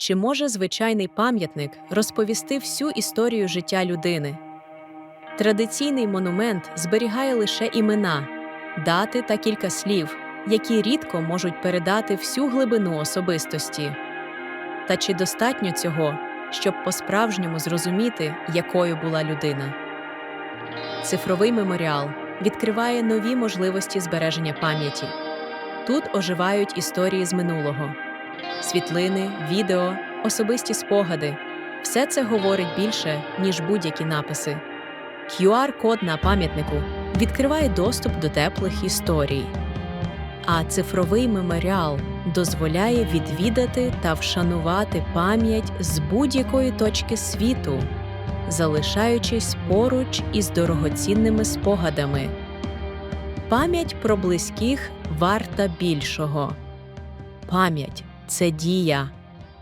Чи може звичайний пам'ятник розповісти всю історію життя людини? Традиційний монумент зберігає лише імена, дати та кілька слів, які рідко можуть передати всю глибину особистості. Та чи достатньо цього, щоб по-справжньому зрозуміти, якою була людина? Цифровий меморіал відкриває нові можливості збереження пам'яті. Тут оживають історії з минулого, світлини, відео, особисті спогади. Все це говорить більше, ніж будь-які написи. QR-код на пам'ятнику відкриває доступ до теплих історій. А цифровий меморіал дозволяє відвідати та вшанувати пам'ять з будь-якої точки світу, залишаючись поруч із дорогоцінними спогадами. Пам'ять про близьких варта більшого. Пам'ять це дія,